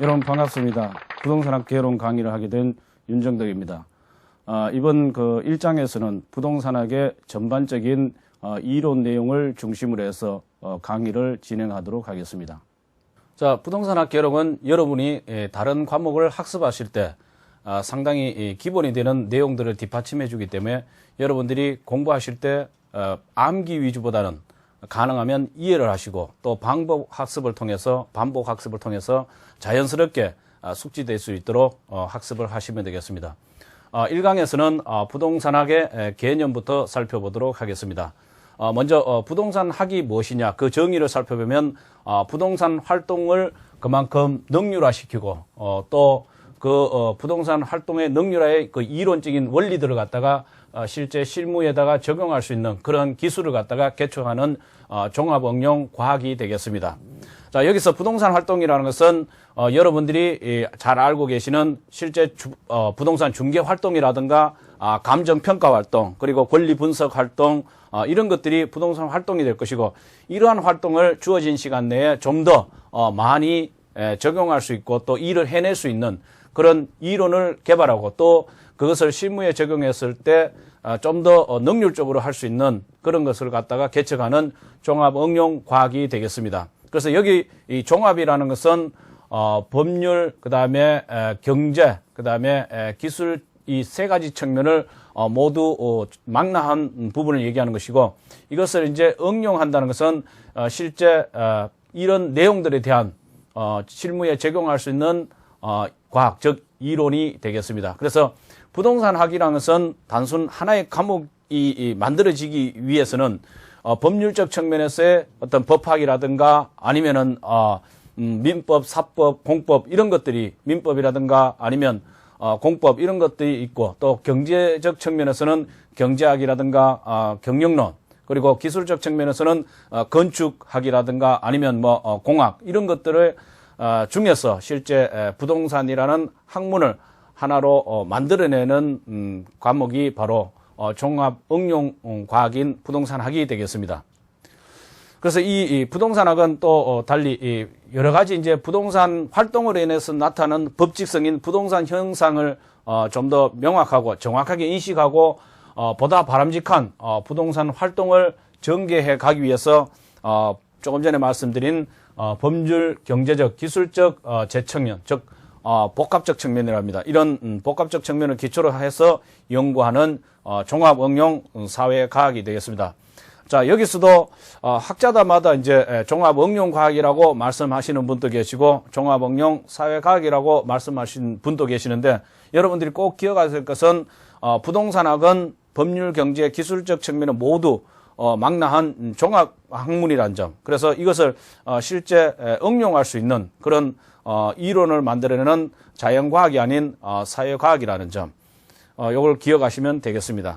여러분 반갑습니다. 부동산학 개론 강의를 하게 된 윤정덕입니다. 아, 이번 그 일장에서는 부동산학의 전반적인 어, 이론 내용을 중심으로 해서 어, 강의를 진행하도록 하겠습니다. 자, 부동산학 개론은 여러분이 예, 다른 과목을 학습하실 때 아, 상당히 이 기본이 되는 내용들을 뒷받침해 주기 때문에 여러분들이 공부하실 때 어, 암기 위주보다는 가능하면 이해를 하시고 또 방법 학습을 통해서 반복 학습을 통해서 자연스럽게 아, 숙지될 수 있도록 어, 학습을 하시면 되겠습니다. 어, 1강에서는 어, 부동산학의 에, 개념부터 살펴보도록 하겠습니다. 어, 먼저 어, 부동산 학이 무엇이냐 그 정의를 살펴보면 어, 부동산 활동을 그만큼 능률화시키고 어, 또그 어, 부동산 활동의 능률화의 그 이론적인 원리들을 갖다가 어, 실제 실무에다가 적용할 수 있는 그런 기술을 갖다가 개척하는 어, 종합 응용 과학이 되겠습니다. 자 여기서 부동산 활동이라는 것은 어, 여러분들이 이, 잘 알고 계시는 실제 주- 어, 부동산 중개 활동이라든가 아, 감정 평가 활동 그리고 권리 분석 활동 어, 이런 것들이 부동산 활동이 될 것이고 이러한 활동을 주어진 시간 내에 좀더 어, 많이 에, 적용할 수 있고 또 일을 해낼 수 있는 그런 이론을 개발하고 또 그것을 실무에 적용했을 때 좀 더 능률적으로 할 수 있는 그런 것을 갖다가 개척하는 종합 응용 과학이 되겠습니다. 그래서 여기 이 종합이라는 것은 어, 법률 그 다음에 에, 경제 그 다음에 에, 기술 이 세 가지 측면을 어, 모두 어, 망라한 부분을 얘기하는 것이고 이것을 이제 응용한다는 것은 어, 실제 어, 이런 내용들에 대한 어, 실무에 적용할 수 있는 어, 과학, 즉 이론이 되겠습니다. 그래서 부동산 학이라는 것은 단순 하나의 과목이 이 만들어지기 위해서는 어, 법률적 측면에서의 어떤 법학이라든가 아니면은 어, 음, 민법, 사법, 공법 이런 것들이 민법이라든가 아니면 어, 공법 이런 것들이 있고 또 경제적 측면에서는 경제학이라든가 어, 경영론 그리고 기술적 측면에서는 어, 건축학이라든가 아니면 뭐 어, 공학 이런 것들을 어, 중에서 실제 에, 부동산이라는 학문을 하나로 어, 만들어내는 음, 과목이 바로 어, 종합 응용 음, 과학인 부동산학이 되겠습니다. 그래서 이, 이 부동산학은 또 어, 달리 이 여러 가지 이제 부동산 활동으로 인해서 나타나는 법칙성인 부동산 현상을 어, 좀더 명확하고 정확하게 인식하고 어, 보다 바람직한 어, 부동산 활동을 전개해 가기 위해서 어, 조금 전에 말씀드린 어, 법률, 경제적, 기술적 어, 재청년, 즉 어, 복합적 측면이랍니다. 이런 음, 복합적 측면을 기초로 해서 연구하는 어, 종합 응용 사회 과학이 되겠습니다. 자, 여기서도 어, 학자들마다 이제 에, 종합 응용 과학이라고 말씀하시는 분도 계시고 종합 응용 사회 과학이라고 말씀하시는 분도 계시는데 여러분들이 꼭 기억하셔야 될 것은 어, 부동산학은 법률, 경제, 기술적 측면을 모두 어, 망라한 음, 종합 학문이라는 점. 그래서 이것을 어, 실제 에, 응용할 수 있는 그런 어, 이론을 만들어내는 자연과학이 아닌 어, 사회과학이라는 점. 어, 요걸 기억하시면 되겠습니다.